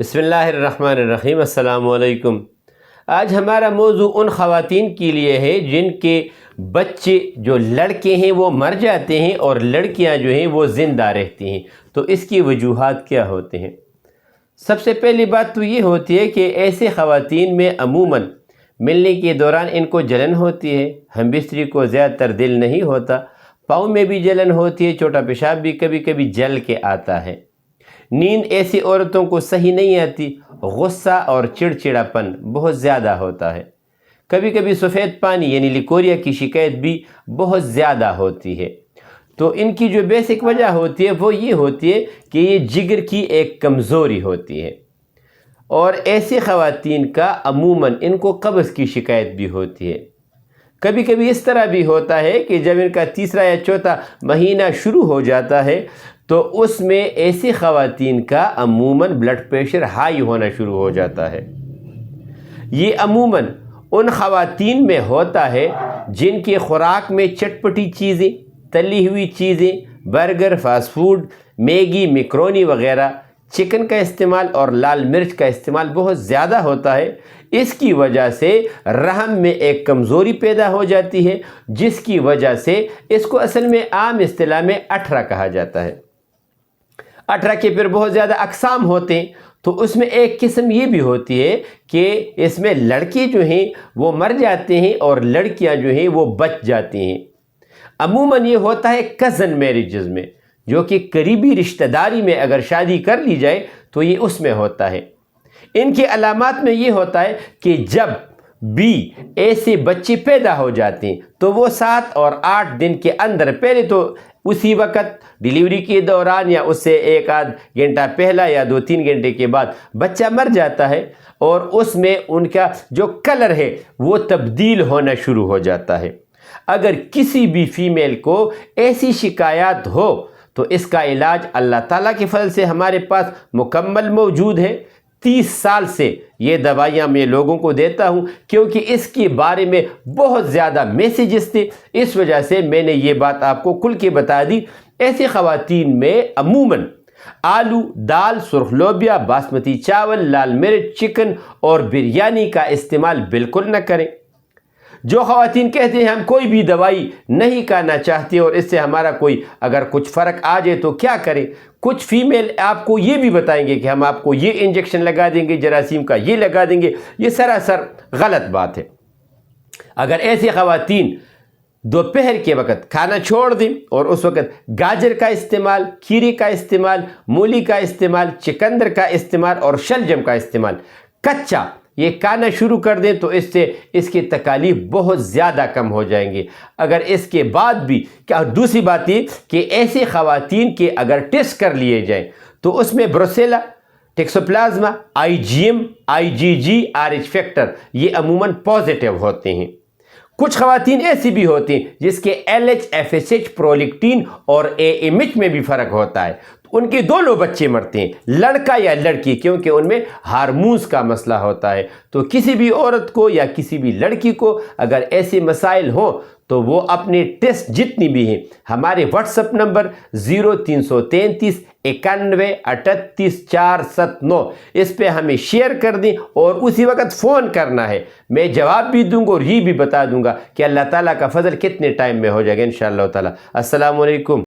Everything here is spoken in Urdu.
بسم اللہ الرحمن الرحیم، السلام علیکم۔ آج ہمارا موضوع ان خواتین کے لیے ہے جن کے بچے جو لڑکے ہیں وہ مر جاتے ہیں اور لڑکیاں جو ہیں وہ زندہ رہتی ہیں۔ تو اس کی وجوہات کیا ہوتے ہیں؟ سب سے پہلی بات تو یہ ہوتی ہے کہ ایسے خواتین میں عموماً ملنے کے دوران ان کو جلن ہوتی ہے ہم بستری کو زیادہ تر دل نہیں ہوتا، پاؤں میں بھی جلن ہوتی ہے چھوٹا پیشاب بھی کبھی کبھی جل کے آتا ہے۔ نیند ایسی عورتوں کو صحیح نہیں آتی، غصہ اور چڑچڑاپن بہت زیادہ ہوتا ہے۔ کبھی کبھی سفید پانی یعنی لیکوریا کی شکایت بھی بہت زیادہ ہوتی ہے۔ تو ان کی جو بیسک وجہ ہوتی ہے، وہ یہ ہوتی ہے کہ یہ جگر کی ایک کمزوری ہوتی ہے۔ اور ایسی خواتین کا عموماً ان کو قبض کی شکایت بھی ہوتی ہے۔ کبھی کبھی اس طرح بھی ہوتا ہے کہ جب ان کا تیسرا یا چوتھا مہینہ شروع ہو جاتا ہے، تو اس میں ایسی خواتین کا عموماً بلڈ پریشر ہائی ہونا شروع ہو جاتا ہے۔ یہ عموماً ان خواتین میں ہوتا ہے جن کی خوراک میں چٹپٹی چیزیں، تلی ہوئی چیزیں، burger fast food Maggi, macaroni وغیرہ چکن کا استعمال اور لال مرچ کا استعمال بہت زیادہ ہوتا ہے۔ اس کی وجہ سے رحم میں ایک کمزوری پیدا ہو جاتی ہے، جس کی وجہ سے اس کو اصل میں عام اصطلاح میں اٹھرا کہا جاتا ہے۔ اٹھرا کے پھر بہت زیادہ اقسام ہوتے ہیں، تو اس میں ایک قسم یہ بھی ہوتی ہے کہ اس میں لڑکے جو ہیں وہ مر جاتے ہیں اور لڑکیاں جو ہیں وہ بچ جاتی ہیں۔ عموماً یہ ہوتا ہے کزن میریجز میں۔ جو کہ قریبی رشتہ داری میں اگر شادی کر لی جائے تو یہ اس میں ہوتا ہے۔ ان کے علامات میں یہ ہوتا ہے کہ جب بھی ایسے بچے پیدا ہو جاتے ہیں تو وہ سات اور آٹھ دن کے اندر پہلے تو اسی وقت ڈیلیوری کے دوران یا اس سے ایک آدھ گھنٹہ پہلا یا دو تین گھنٹے کے بعد بچہ مر جاتا ہے اور اس میں ان کا جو کلر ہے وہ تبدیل ہونا شروع ہو جاتا ہے۔ اگر کسی بھی فیمیل کو ایسی شکایات ہو تو اس کا علاج اللہ تعالیٰ کے فضل سے ہمارے پاس مکمل موجود ہے۔ تیس سال سے یہ دوائیاں میں لوگوں کو دیتا ہوں کیونکہ اس کے بارے میں بہت زیادہ میسیجز تھے۔ اس وجہ سے میں نے یہ بات آپ کو کل کے بتا دی۔ ایسی خواتین میں عموماً آلو، دال، سرخ لوبیا، باسمتی چاول، لال مرچ، چکن اور بریانی کا استعمال بالکل نہ کریں۔ جو خواتین کہتے ہیں ہم کوئی بھی دوائی نہیں کرنا چاہتے اور اس سے ہمارا کوئی اگر کچھ فرق آ جائے تو کیا کریں؟ کچھ فیمیل آپ کو یہ بھی بتائیں گے کہ ہم آپ کو یہ انجیکشن لگا دیں گے، جراثیم کا یہ لگا دیں گے، یہ سراسر غلط بات ہے۔ اگر ایسی خواتین دوپہر کے وقت کھانا چھوڑ دیں اور اس وقت گاجر کا استعمال، کھیرے کا استعمال، مولی کا استعمال، چکندر کا استعمال اور شلجم کا استعمال، کچا یہ کانا شروع کر دیں تو اس سے اس کی تکالیف بہت زیادہ کم ہو جائیں گے اگر اس کے بعد بھی کیا دوسری بات یہ کہ ایسی خواتین کے اگر ٹیسٹ کر لیے جائیں تو اس میں brucella, toxoplasma, I G M, I G G R H factor, یہ عموماً پازیٹیو ہوتے ہیں۔ کچھ خواتین ایسی بھی ہوتی ہیں جس کے L H F S H prolactin اور اے ایم ایچ میں بھی فرق ہوتا ہے۔ ان کے دونوں بچے مرتے ہیں، لڑکا یا لڑکی، کیونکہ ان میں ہارمونز کا مسئلہ ہوتا ہے۔ تو کسی بھی عورت کو یا کسی بھی لڑکی کو اگر ایسے مسائل ہوں تو وہ اپنے ٹیسٹ جتنی بھی ہیں، ہمارے واٹس اپ نمبر زیرو تین سو تینتیس، اکانوے، اٹھتیس، چار ست نو، اس پہ ہمیں شیئر کر دیں اور اسی وقت فون کرنا ہے۔ میں جواب بھی دوں گا اور یہ بھی بتا دوں گا کہ اللہ تعالیٰ کا فضل کتنے ٹائم میں ہو جائے گا ان شاء اللہ تعالیٰ۔ السلام علیکم۔